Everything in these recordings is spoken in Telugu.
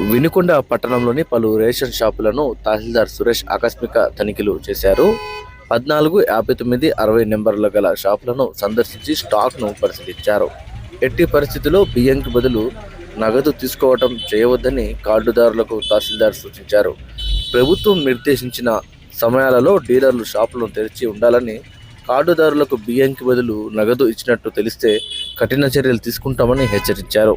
వినుకొండ పట్టణంలోని పలు రేషన్ షాపులను తహసీల్దార్ సురేష్ ఆకస్మిక తనిఖీలు చేశారు. పద్నాలుగు యాభై తొమ్మిది అరవై నెంబర్ల గల షాపులను సందర్శించి స్టాక్ను పరిశీలించారు. ఎట్టి పరిస్థితుల్లో బియ్యంకి బదులు నగదు తీసుకోవటం చేయవద్దని కార్డుదారులకు తహసీల్దార్ సూచించారు. ప్రభుత్వం నిర్దేశించిన సమయాలలో డీలర్లు షాపులను తెరిచి ఉండాలని కార్డుదారులకు బియ్యంకి బదులు నగదు ఇచ్చినట్టు తెలిస్తే కఠిన చర్యలు తీసుకుంటామని హెచ్చరించారు.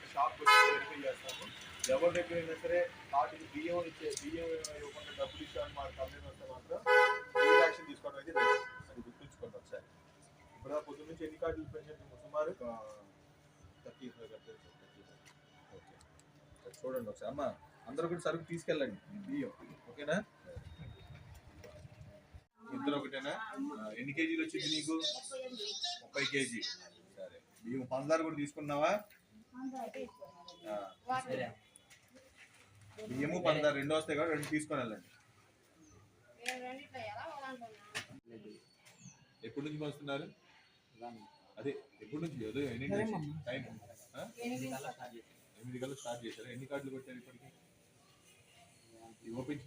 ఎవరి దగ్గర అయినా సరే వాటికి బియ్యం ఇచ్చే బియ్యం ఇవ్వకుండా డబ్బులు ఇచ్చామని మా కంప్లైంట్ వస్తే మాత్రం యాక్షన్ తీసుకోవడం అయితే. అది గుర్తుంచుకోండి ఒకసారి. ఇప్పుడు ఆ పొద్దున్న నుంచి ఎన్ని కార్డులు పెంచారు సుమారు థర్టీ ఓకే. చూడండి ఒకసారి. అమ్మ అందరూ కూడా సరుకు తీసుకెళ్ళండి. బియ్యం. ఓకేనా? ఇద్దరు ఒకటేనా? ఎన్ని కేజీలు వచ్చింది నీకు? ముప్పై కేజీ. సరే. బియ్యం పంచదార కూడా తీసుకున్నావా? ఆ, బియ్యము పంచదార రెండు వస్తాయి కాబట్టి రెండు తీసుకొని వెళ్ళండి. ఎప్పటి నుంచి పంచుతున్నారు అదే ఎప్పటి నుంచి? ఏదో ఎన్ని టైం? ఎనిమిది గంటలు స్టార్ట్ చేశారు? ఎన్ని కార్డులు కొట్టారు ఇప్పటికి? ఓపెన్